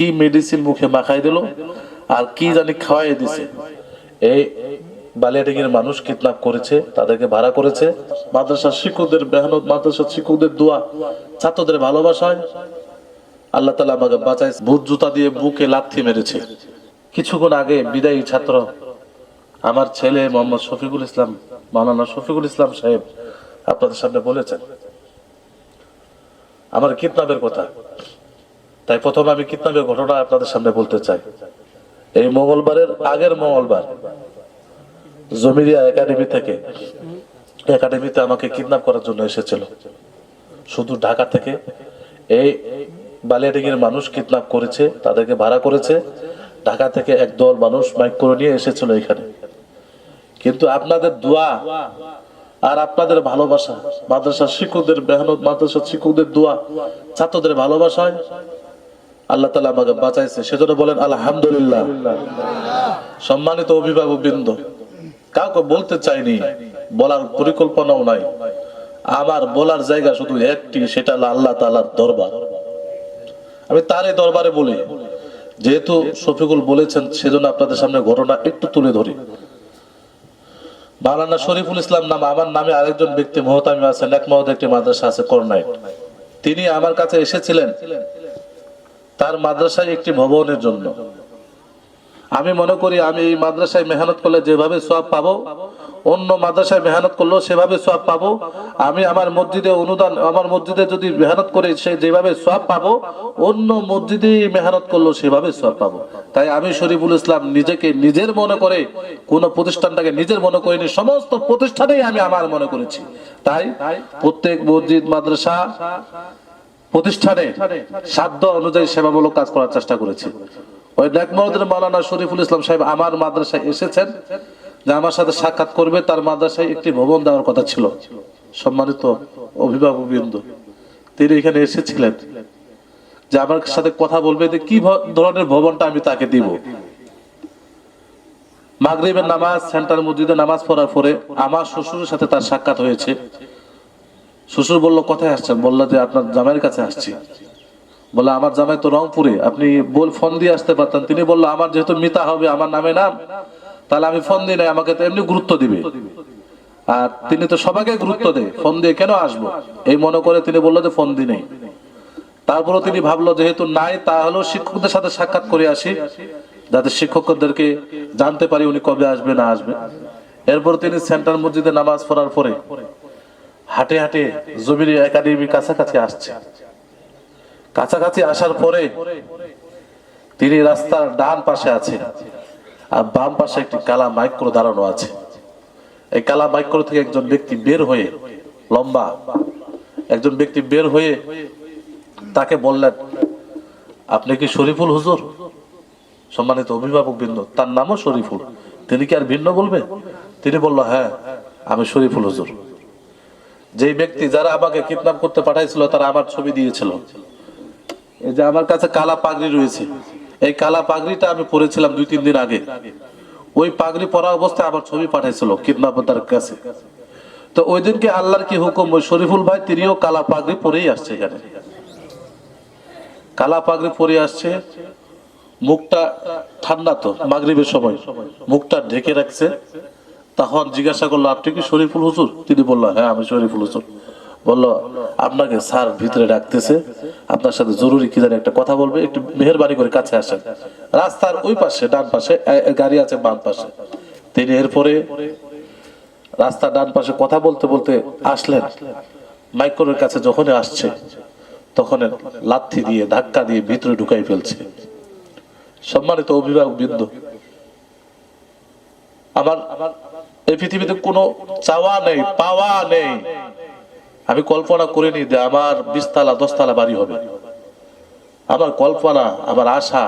কি মেডিসিন মুখে মাখাই দিল? আর কি জানি খাওয়াই দিছে। এই বালিয়াডিঙ্গির মানুষ কিডন্যাপ করেছে, তাদেরকে ভাড়া করেছে। মাদ্রাসার শিক্ষকদের মেহনত, মাদ্রাসার শিক্ষকদের দোয়া, ছাত্রদের ভালোবাসায় আল্লাহ তালা আমাকে বাঁচায় বুট জুতা দিয়ে বুকে লাথি মেরেছে। কিছুক্ষণ আগে বিদায়ী ছাত্র, আমার ছেলে মোহাম্মদ শফিকুল ইসলাম, মাওলানা শফিকুল ইসলাম সাহেব আপনাদের সামনে বলেছেন, আমার কিডন্যাপের কথা। তাই প্রথমে আমি কিডন্যাপের ঘটনা আপনাদের সামনে বলতে চাই। এই মঙ্গলবারের আগের মঙ্গলবার জমিরিয়া একাডেমি থেকে, একাডেমিতে আমাকে কিডন্যাপ করার জন্য এসেছিল। শুধু ঢাকা থেকে এই বালিয়াডিঙের মানুষ কিডন্যাপ করেছে, তাদেরকে ভাড়া করেছে। ঢাকা থেকে একদল মানুষ মাইক করে নিয়ে এসেছিল এখানে। কিন্তু আপনাদের দোয়া আর আপনাদের ভালোবাসা, মাদ্রাসার শিক্ষকদের মেহনত, মাদ্রাসার শিক্ষকদের দোয়া ছাত্রদের ভালোবাসায় আল্লাহ তালা আমাকে বাঁচাইছে। সেজন্য বলেন, আলহামদুলিল্লাহ। সম্মানিত অভিভাবক বৃন্দ কাউকে বলতে চাইনি, বলার পরিকল্পনাও নাই। আমার বলার জায়গা শুধু একটি, সেটা আল্লাহ তালার দরবার। আমি তার এই দরবারে বলি, যেহেতু শফিকুল বলেছেন, সেজন্য আপনাদের সামনে ঘটনা একটু তুলে ধরি। মাওলানা শরীফুল ইসলাম নাম, আমার নামে আরেকজন ব্যক্তি মহতামি আছেন, এক মহত একটি মাদ্রাসা আছে করনাইট। তিনি আমার কাছে এসেছিলেন। তার মাদ্রাসায় একটি ভবনের জন্য। আমি মনে করি আমি এই মাদ্রাসায় মেহনত করলে যেভাবে সব পাবো, অন্য মাদ্রাসায় মেহনত করলেও সেভাবে সব পাবো। আমি আমার মসজিদে অনুদান, আমার মসজিদে যদি মেহনত করে সে যেভাবে সব পাবো, অন্য মসজিদে মেহনত করলেও সেভাবে সব পাবো। তাই আমি শরীফুল ইসলাম নিজেকে নিজের মনে করে, কোনো প্রতিষ্ঠানটাকে নিজের মনে করিনি, সমস্ত প্রতিষ্ঠানেই আমি আমার মনে করেছি। তাই প্রত্যেক মসজিদ, মাদ্রাসা প্রতিষ্ঠানে সাধ্য অনুযায়ী সেবামূলক কাজ করার চেষ্টা করেছি। ওই নেকমরদের মাওলানা শরীফুল ইসলাম সাহেব আমার মাদ্রাসায় এসেছেন, যে আমার সাথে সাক্ষাৎ করবে, তার মাদ্রাসায় একটি ভবন দেওয়ার কথা ছিল। সম্মানিত অভিভাবক বৃন্দ, তিনি এখানে এসেছিলেন, যে আমার সাথে কথা বলবে, যে কি ধরনের ভবনটা আমি তাকে দিব। মাগরিবের নামাজ সেন্টার মসজিদে নামাজ পড়ার পরে আমার শ্বশুরের সাথে তার সাক্ষাৎ হয়েছে। শ্বশুর বলল, কোথায় আসছেন? বলল, যে আপনার জামাইয়ের কাছে আসছি। বলে আমার জামাই তো রংপুরে। আপনি বল ফোন দিয়ে আসতে পারতেন। তিনি বলল, আমার যেহেতু মিতা হবে, আমার নামে নাম, তাহলে আমি ফোন দিই নাই, আমাকে তো এমনি গুরুত্ব দিবে। আর তিনি তো সবাইকে গুরুত্ব দেয়, ফোন দিয়ে কেন আসব? এই মনে করে তিনি বলল যে, ফোন দিই নেই। তারপরও তিনি ভাবলো, যেহেতু নাই, তাহলেও শিক্ষকদের সাথে সাক্ষাৎ করে আসি, যাতে শিক্ষকদেরকে জানতে পারি উনি কবে আসবে না আসবে এরপর তিনি সেন্টার মসজিদে নামাজ পড়ার পরে হাটে হাটে জমির একাডেমি কাছাকাছি আসছে। কাছাকাছি আসার পরে তিনি রাস্তার ডান পাশে আছে আর বাম পাশে একটি কালা মাইক্রো দাঁড়ানো আছে। এই কালা মাইক্রো থেকে একজন ব্যক্তি বের হয়ে লম্বা একজন ব্যক্তি বের হয়ে তাকে বললেন, আপনি কি শরীফুল হুজুর? সম্মানিত অভিভাবক বৃন্দ, তার নামও শরীফুল। তিনি কি আর ভিন্ন বলবে তিনি বলল হ্যাঁ আমি শরীফুল হুজুর। যে ব্যক্তি যারা আমাকে কিডন্যাপ করতে পাঠাইছিল, তারা আমার ছবি দিয়েছিল। এই যে আমার কাছে কালা পাগড়ি রয়েছে, এই কালা পাগড়িটা আমি পরেছিলাম দুই, তিন দিন আগে। ওই পাগড়ি পরা অবস্থায় আমার ছবি পাঠাইছিল কিডন্যাপার কাছে। তো ওই দিনকে আল্লাহর কি হুকুম? ওই শরীফুল ভাই তিনিও কালা পাগড়ি পরেই আসছে এখানে। কালা পাগড়ি পরে আসছে, মুখটা ঠান্ডা তো, মাগরিবের সময়। মুখটা ঢেকে রাখছে। তখন জিজ্ঞাসা করল, আপনি কি শরীফুল হুজুর? তিনি বলল হ্যাঁ আমি শরীফুল হুজুর। বলল, আপনাকে স্যার ভিতরে ডাকতেছে, আপনার সাথে জরুরি কি জানি একটা কথা বলবে, একটু মেহরবানি করে কাছে আসেন। রাস্তার ওই পাশে, ডান পাশে গাড়ি আছে বাম পাশে। তিনি এরপরে রাস্তার ডান পাশে কথা বলতে বলতে আসলেন। মাইক্রোর কাছে যখনই আসছে, তখন লাথি দিয়ে, ধাক্কা দিয়ে ভিতরে ঢুকাই ফেলছে। সম্মানিত অভিভাবক বৃন্দ আমার এই পৃথিবীতে কোনো চাওয়া নেই, পাওয়া নেই। আমি কল্পনা করিনি যে আমার বিশতলা, দশতলা বাড়ি হবে। আমার কল্পনা, আমার আশা,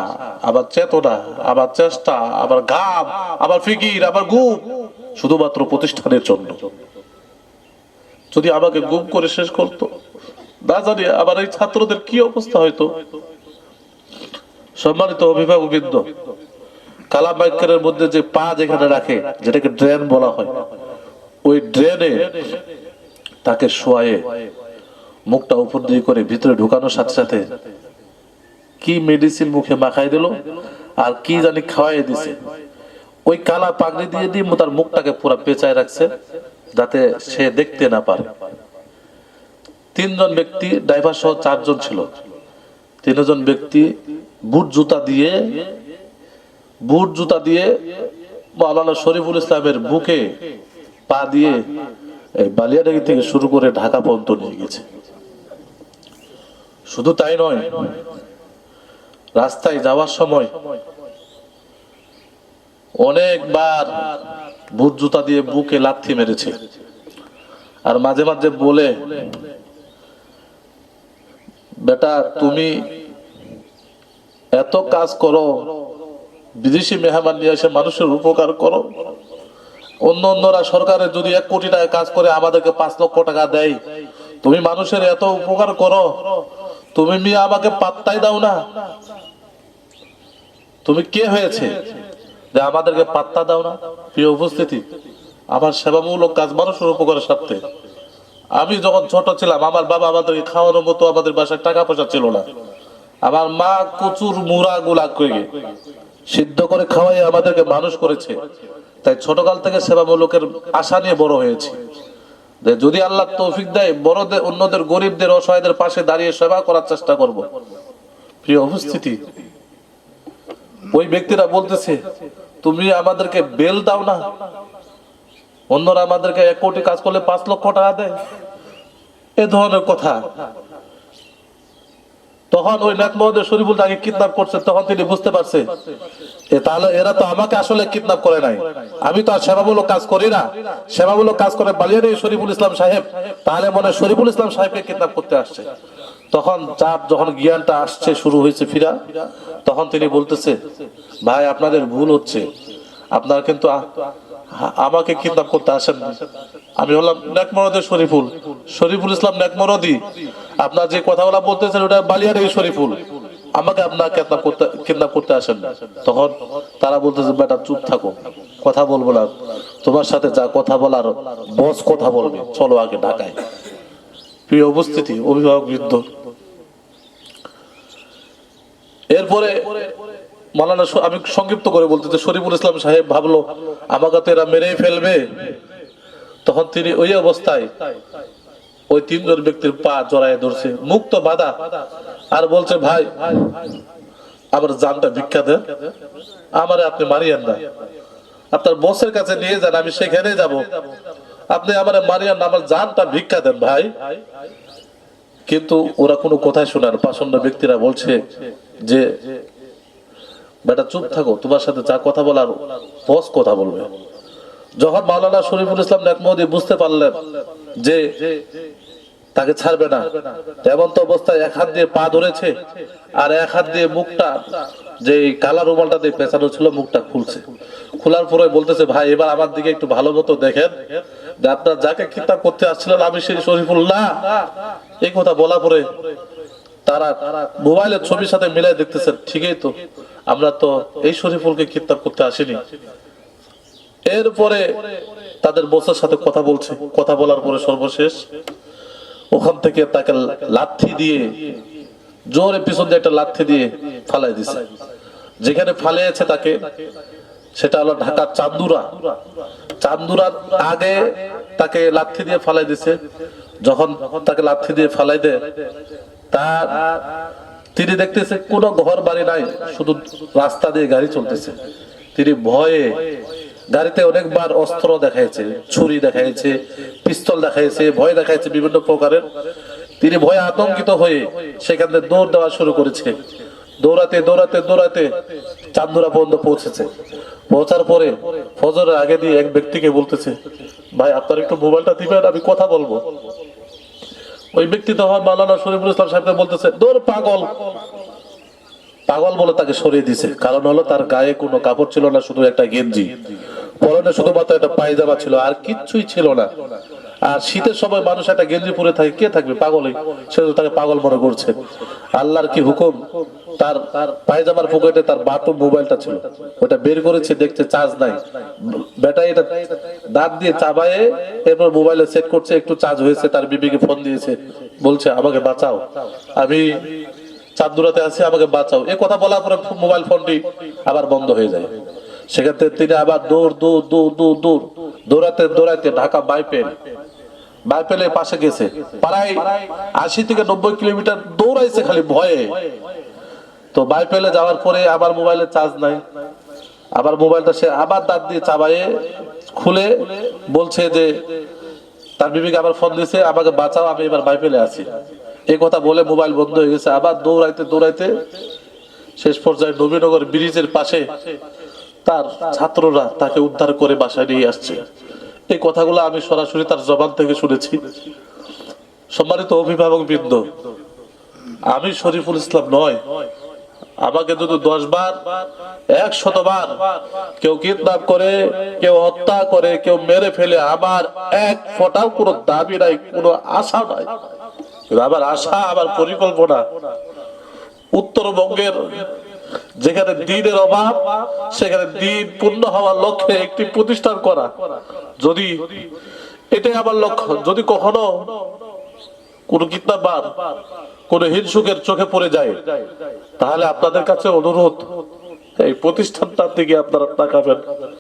আমার চেতনা, আমার চেষ্টা, আমার ঘাম আমার ফিকির, আমার গুম, শুধুমাত্র প্রতিষ্ঠানের জন্য। যদি আমাকে গুম করে শেষ করতো, না জানি আমার এই ছাত্রদের কি অবস্থা হয়তো সম্মানিত অভিভাবক বৃন্দ বাক্যের মধ্যে যে পা যেখানে রাখে, যেটাকে ড্রেন বলা হয়, ওই ড্রেনে তাকে শোয়ে মুখটা উপর দিয়ে করে ভিতরে ঢুকানোর সাথে সাথে কি মেডিসিন মুখে মাখাই দিল আর কি জানি খাওয়াই দিছে। ওই কালা পাগড়ি দিয়ে দিয়ে তার মুখটাকে পুরো পেঁচায় রাখছে যাতে সে দেখতে না পারে। তিনজন ব্যক্তি, ড্রাইভার সহ চারজন ছিল। তিনজন ব্যক্তি বুট জুতা দিয়ে বুট জুতা দিয়ে মাওলানা শরীফুল ইসলামের বুকে পা দিয়ে এই বালিয়াডাঙ্গি থেকে শুরু করে ঢাকা পর্যন্ত নিয়ে গেছে। শুধু তাই নয়, রাস্তায় যাওয়ার সময় অনেকবার বুট জুতা দিয়ে বুকে লাথি মেরেছে। আর মাঝে মাঝে বলে, বেটা, তুমি এত কাজ করো বিদেশি মেহমান নিয়ে এসে মানুষের উপকার করো। অন্য অন্যরা সরকারের যদি এক কোটি টাকা কাজ করে, আমাদেরকে পাঁচ লক্ষ টাকা দেয়। তুমি মানুষের এত উপকার করো। তুমি মেয়ে আমাকে পাত্তাই দাও না। তুমি কে হয়েছে যে আমাদেরকে পাত্তা দাও না? প্রিয় উপস্থিতি, আমার সেবামূলক কাজ মানুষের উপকারের স্বার্থে। আমি যখন ছোট ছিলাম, আমার বাবা আমাদেরকে খাওয়ানোর মতো আমাদের বাসায় টাকা পয়সা ছিল না। আমার মা কচুর মুড়া গুলা করে সিদ্ধ করে খাওয়াই আমাদেরকে মানুষ করেছে। তাই ছোটকাল থেকে সেবামূলকের আশা নিয়ে বড় হয়েছে। যদি আল্লাহ তৌফিক দেয়, বড়দের, অন্যদের, গরিবদের, অসহায়দের পাশে দাঁড়িয়ে সেবা করার চেষ্টা করব। প্রিয় উপস্থিতি, ওই ব্যক্তিরা বলতেছে, তুমি আমাদেরকে বেল দাও না। অন্যরা আমাদেরকে এক কোটি কাজ করলে পাঁচ লক্ষ টাকা দেয়। এ ধরনের কথা। তখন ওই নাক মহোদয় শরীফুল তাকে কিডন্যাপ করছে, তখন তিনি বুঝতে পারছে তাহলে এরা তো আমাকে আসলে কিডন্যাপ করে নাই। আমি তো আর সেবামূলক কাজ করি না। সেবামূলক কাজ করে বালিয়ারি শরীফুল ইসলাম সাহেব, তাহলে মনে শরীফুল ইসলাম সাহেবকে কিডন্যাপ করতে আসছে। তখন চাপ যখন জ্ঞানটা আসছে, শুরু হয়েছে ফিরা, তখন তিনি বলতেছে, ভাই, আপনাদের ভুল হচ্ছে। আপনার কিন্তু আমাকে কিডন্যাপ করতে আসেন আমি হলাম নেকমরদের শরীফুল শরীফুল ইসলাম নেকমরদি আপনার যে কথাগুলো বলতেছেন ওটা বালিয়ার শরীফুল। আমাকে আপনার কিডন্যাপ করতে আসেন না। তখন তারা বলতেছে বেটা চুপ থাকো। কথা বলব না। তোমার সাথে যা কথা বলার বস কথা বলবে। চলো আগে ঢাকায়। প্রিয় উপস্থিতি অভিভাবক বৃদ্ধ এরপরে মালানা আমি সংক্ষিপ্ত করে বলতে চাই, শরীফুল ইসলাম সাহেব ভাবলো আমাকে তো এরা মেরেই ফেলবে। তখন তিনি ওই অবস্থায় ওই তিনজন ব্যক্তির পা জড়ায় ধরছে মুখ তো বাধা। আর বলছে, ভাই, আমার জানটা ভিক্ষা দেন, আমারে আপনি মারিয়েন না। আপনার বসের কাছে নিয়ে যান, আমি সেখানে যাব। আপনি আমার মারিয়ান আমার জানটা ভিক্ষা দেন, ভাই। কিন্তু ওরা কোনো কথাই শোনার পাষণ্ড ব্যক্তিরা বলছে যে, বেটা, চুপ থাকো, তোমার সাথে যা কথা বলার, বস কথা বলবে। যখন মাওলানা শরীফুল ইসলাম নেকমদি বুঝতে পারলেন যে তাকে ছাড়বে না, এমন তো অবস্থায় এক হাত দিয়ে পা ধরেছে আর এক হাত দিয়ে মুখটা যে কালা রুমালটা দিয়ে পেঁচানো ছিল, মুখটা খুলছে। খোলার পরে বলতেছে, ভাই, এবার আমার দিকে একটু ভালো মতো দেখেন যে আপনার যাকে কিতাব করতে আসছিলেন আমি সেই শরীফুল না। এই কথা বলা পরে তারা মোবাইলের ছবির সাথে মিলাই দেখতেছেন, ঠিকই তো, আমরা তো এই শরীফুলকে কিতাব করতে আসিনি। এরপরে তাদের বসের সাথে কথা বলছে। কথা বলার পরে সর্বশেষ ওখান থেকে তাকে লাথি দিয়ে, জোরে পিছন দিয়ে একটা লাথি দিয়ে ফালাই দিছে। যেখানে ফালিয়েছে তাকে, সেটা হলো ঢাকার চান্দুরা। চান্দুরার আগে তাকে লাথি দিয়ে ফালাই দিছে। যখন তাকে লাথি দিয়ে ফালাই দেয়, তার তিনি দেখতেছে কোনো ঘর বাড়ি নাই, শুধু রাস্তা দিয়ে গাড়ি চলতেছে। তিনি ভয়ে গাড়িতে অনেকবার অস্ত্র দেখাইছে, ছুরি দেখাইছে, পিস্তল দেখাইছে, ভয় দেখাইছে বিভিন্ন প্রকারের। তিনি ভয়ে আতঙ্কিত হয়ে সেখান থেকে দৌড় দেওয়া শুরু করেছে। দৌড়াতে দৌড়াতে দৌড়াতে চান্দুরা পর্যন্ত পৌঁছেছে। পৌঁছার পরে ফজরের আগে দিয়ে এক ব্যক্তিকে বলতেছে, ভাই, আপনার একটু মোবাইলটা দিবেন, আমি কথা বলব। ওই ব্যক্তি তখন মাওলানা শরীফুল ইসলাম সাহেবকে বলতেছে, দৌড়, পাগল। পাগল বলে তাকে সরিয়ে দিছে। কারণ হলো তার গায়ে কোনো কাপড় ছিল না, শুধু একটা গেঞ্জি। পরনে শুধুমাত্র একটা পায়জামা ছিল, আর কিচ্ছুই ছিল না। আর শীতের সময় মানুষ একটা গেঞ্জি পরে থাকে, কে থাকবে? পাগলই। সে তাকে পাগল মনে করছে। আল্লাহর কি হুকুম? তার পায়জামার পকেটে তার বাটন মোবাইলটা ছিল। ওটা বের করেছে, দেখছে চার্জ নাই। বেটা এটা দাঁত দিয়ে চাবায়ে এরপর মোবাইলে সেট করছে, একটু চার্জ হয়েছে, তার বিবিকে ফোন দিয়েছে। বলছে, আমাকে বাঁচাও। আমি চাঁদুরাতে আছি, আমাকে বাঁচাও। এই কথা বলার পরে মোবাইল ফোনটি আবার বন্ধ হয়ে যায়। থেকে তিনি আবার দৌড় দৌড় দৌড় দৌড় দৌড়। দৌড়াতে দৌড়াতে ঢাকা বাইপেল। বাইপেলের পাশে গেছে। প্রায় আশি থেকে নব্বই কিলোমিটার দৌড়াইছে খালি ভয়ে। তো বাইপেলে যাওয়ার পরে আবার মোবাইলে চার্জ নাই। আবার মোবাইলটা সে আবার দাঁত দিয়ে চাবায়ে খুলে বলছে যে, তার বিবিকে আবার ফোন দিয়েছে আমাকে বাঁচাও, আমি এবার বাইপেলে আছি। এই কথা বলে মোবাইল বন্ধ হয়ে গেছে। আবার দৌড়াইতে দৌড়াইতে শেষ পর্যায়ে নবীনগর ব্রিজের পাশে তার ছাত্ররা তাকে উদ্ধার করে বাসায় নিয়ে আসছে। এই কথাগুলো আমি সরাসরি তার জবান থেকে শুনেছি। সম্মানিত অভিভাবক বৃন্দ, আমি শরীফুল ইসলাম নয়। আমাকে যদি দশ বার এক শতবার কেউ কিডন্যাপ করে, কেউ হত্যা করে, কেউ মেরে ফেলে, আমার এক ফোটাও কোনো দাবি নাই, কোনো আশা নাই। আমার আশা আমার পরিকল্পনা। উত্তরবঙ্গের যেখানে দিনের অভাব, সেখানে দিন পূর্ণ হওয়ার লক্ষ্যে একটি প্রতিষ্ঠান করা। যদি এটাই আমার লক্ষ্য, যদি কখনো কোন কিডন্যাপার কোন হিংসুকের চোখে পড়ে যায়, তাহলে আপনাদের কাছে অনুরোধ, এই প্রতিষ্ঠানটার দিকে আপনারা তাকাবেন।